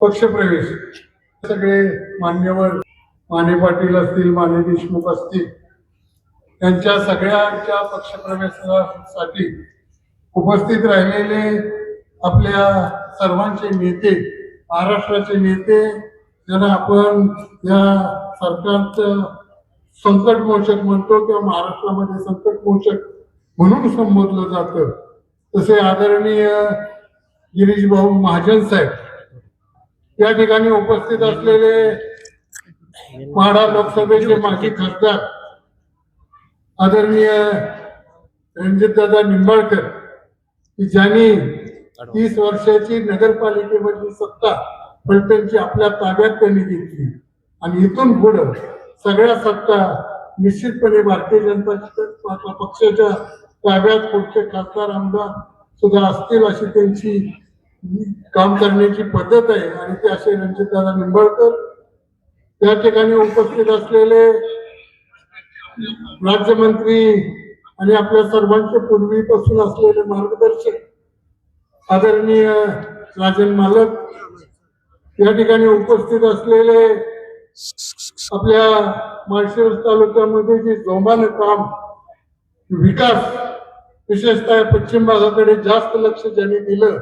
पक्षप्रवेश. सगळे मान्यवर माने पाटील असतील माने देशमुख असतील त्यांच्या सगळ्यांच्या पक्षप्रवेशासाठी उपस्थित राहिलेले आपल्या सर्वांचे नेते महाराष्ट्राचे नेते ज्यांना आपण या सरकारचं संकटमोचक म्हणतो किंवा महाराष्ट्रामध्ये संकटमोचक म्हणून संबोधलं जातं. तसे आदरणीय गिरीश भाऊ महाजन साहेब या ठिकाणी उपस्थित असलेले माढा लोकसभेचे माजी खासदार आदरणीय रणजितदादा निंबाळकर की ज्यांनी तीस वर्षाची नगरपालिकेमधली सत्ता फलटणची आपल्या ताब्यात त्यांनी घेतली. आणि इथून पुढं सगळ्या सत्ता निश्चितपणे भारतीय जनता पक्षाच्या ताब्यात पुढचे खासदार आमदार सुद्धा असतील अशी त्यांची काम करण्याची पद्धत आहे आणि ते असे रणजितदादा निंबाळकर त्या ठिकाणी उपस्थित असलेले राज्यमंत्री आणि आपल्या सर्वांचे पूर्वीपासून असलेले मार्गदर्शक आदरणीय राजन मालक या ठिकाणी उपस्थित असलेले आपल्या माळशिरस तालुक्यामध्ये जे जोमानं काम विकास विशेषतः पश्चिम भागाकडे जास्त लक्ष ज्यांनी दिलं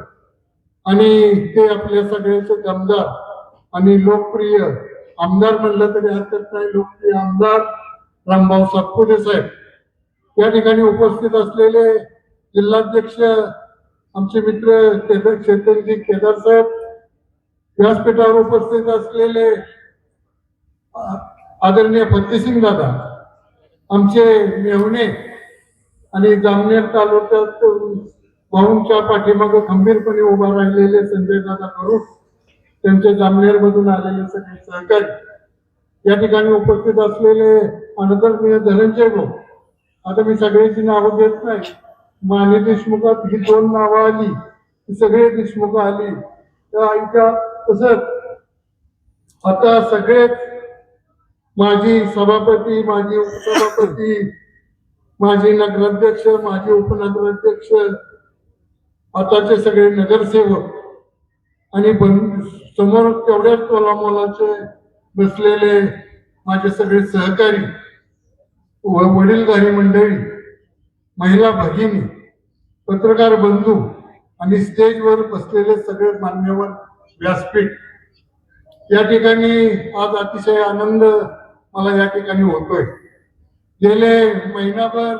आणि ते आपल्या सगळ्यांचे दमदार आणि लोकप्रिय आमदार म्हणलं तरी हरकत नाही. लोकप्रिय आमदार रामभाऊ सातपुते साहेब. या ठिकाणी उपस्थित असलेले जिल्हाध्यक्ष आमचे मित्र केदार चेतनजी केदार साहेब व्यासपीठावर उपस्थित असलेले आदरणीय फतेसिंग दादा आमचे मेहुणे आणि जामनेर तालुक्यात भाऊंच्या पाठीमाग खंबीरपणे उभा राहिलेले संजय दादा करून त्यांचे जामनेर मधून आलेले सगळे सहकारी या ठिकाणी उपस्थित असलेले आदरणीय धनंजय भाऊ. आता मी सगळ्याची नावं घेत नाही माने देशमुखात ही दोन नावं आली ही सगळे देशमुख आली. त्या ऐका तसंच आता सगळेच माजी सभापती माजी उपसभापती माजी नगराध्यक्ष माजी उपनगराध्यक्ष आताचे सगळे नगरसेवक आणि बन समोर तेवढ्याच तोलामोलाचे बसलेले माझे सगळे सहकारी व- वडीलधारी मंडळी महिला भगिनी पत्रकार बंधू आणि स्टेजवर बसलेले सगळे मान्यवर व्यासपीठ. या ठिकाणी आज अतिशय आनंद मला या ठिकाणी होतोय. गेले महिनाभर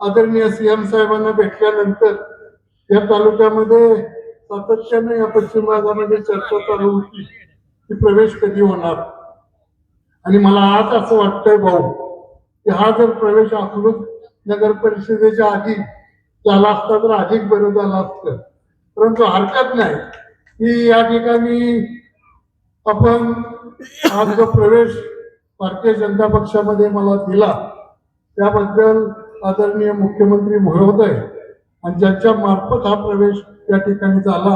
आदरणीय सीएम साहेबांना भेटल्यानंतर या तालुक्यामध्ये सातत्याने या पश्चिम भागामध्ये चर्चा चालू होती. की प्रवेश कधी होणार? आणि मला आज असं वाटतंय भाऊ की हा जर प्रवेश अकलूज नगर परिषदेच्या आधी झाला असता तर अधिक बरं झालं असतं. परंतु हरकत नाही. की या ठिकाणी आपण आज जो प्रवेश भारतीय जनता पक्षामध्ये मला दिला त्याबद्दल आदरणीय मुख्यमंत्री महोदय आणि ज्यांच्या मार्फत हा प्रवेश या ठिकाणी झाला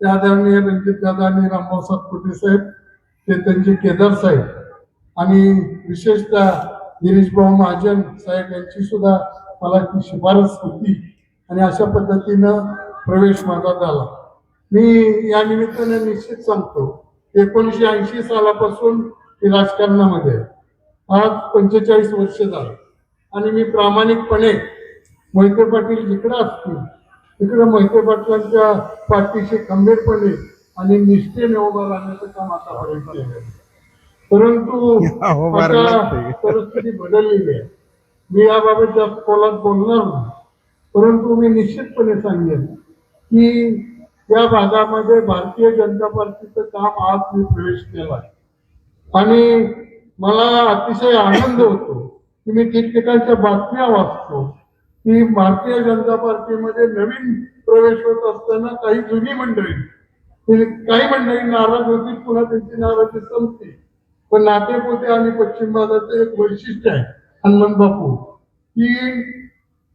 ते आदरणीय रणजितदादा आणि रामभाऊसाहेब कुटे साहेब त्यांचे केदार साहेब आणि विशेषतः गिरीशभाऊ महाजन साहेब यांची सुद्धा मला ती शिफारस होती आणि अशा पद्धतीनं प्रवेश माझा झाला मी या निमित्ताने निश्चित सांगतो एकोणीसशे ऐंशी सालापासून मी राजकारणामध्ये आहे. आज पंचेचाळीस वर्ष झालं आणि मी प्रामाणिकपणे मोहिते पाटील जिकडं असतील. तिकडं मोहिते पाटलांच्या पाठीशी खंबीरपणे आणि निष्ठेने उभं राहण्याचं काम केलं परंतु उभं आता परिस्थिती बदललेली आहे. मी याबाबत जास्त खोलात बोलणार नाही. परंतु मी निश्चितपणे सांगेन की या भागामध्ये भारतीय जनता पार्टीचं काम आज मी प्रवेश केला आणि मला अतिशय आनंद होतो की मी ठिकठिकाणच्या बातम्या वाचतो. की भारतीय जनता पार्टीमध्ये नवीन प्रवेश होत असताना काही जुनी मंडळी काही मंडळी नाराज होती पुन्हा त्यांची नाराजी संपते. पण नातेपोते आणि पश्चिम भागाचं एक वैशिष्ट्य आहे हनुमान बापू की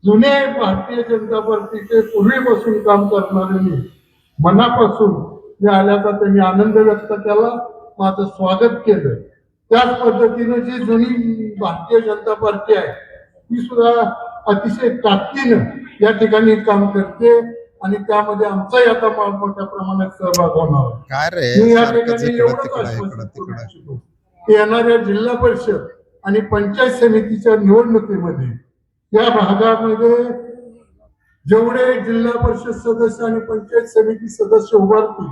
जुने भारतीय जनता पार्टीचे पूर्वीपासून काम करणाऱ्यांनी मनापासून मी आल्याचा त्यांनी आनंद व्यक्त केला माझं स्वागत केलं. त्याच पद्धतीनं जी जुनी भारतीय जनता पार्टी आहे ती सुद्धा अतिशय ताकदीनं या ठिकाणी काम करते आणि त्यामध्ये आमचाही आता मोठ- मोठ्या प्रमाणात सहभाग होणार मी या ठिकाणी एवढंच आश्वासन करू इच्छितो की येणाऱ्या जिल्हा परिषद आणि पंचायत समितीच्या निवडणुकीमध्ये या भागामध्ये जेवढे जिल्हा परिषद सदस्य आणि पंचायत समिती सदस्य उभारतील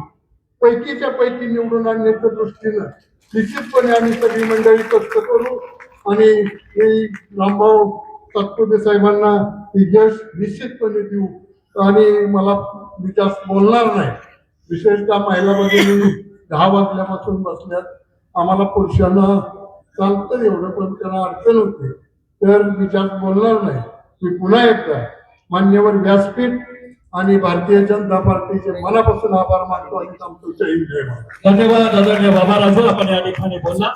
पैकीच्या पैकी निवडून आणण्याच्या दृष्टीनं निश्चितपणे आम्ही सगळी मंडळी कष्ट करू आणि मी रामभाऊ सातपुते साहेबांना यश निश्चितपणे देऊ. आणि मला मी जास्त बोलणार नाही. विशेषतः महिलामध्ये मी दहा वाजल्यापासून बसल्यात. आम्हाला पुरुषांना चालतं एवढं पण त्यांना अडचण होते. तर मी जास्त बोलणार नाही. मी पुन्हा एकदा मान्यवर व्यासपीठ आणि भारतीय जनता पार्टीचे मनापासून आभार मानतो आणि थांबतो जय हिंद. जय धन्यवाद आदरणीय बाबा राजू आपण या ठिकाणी बोलला.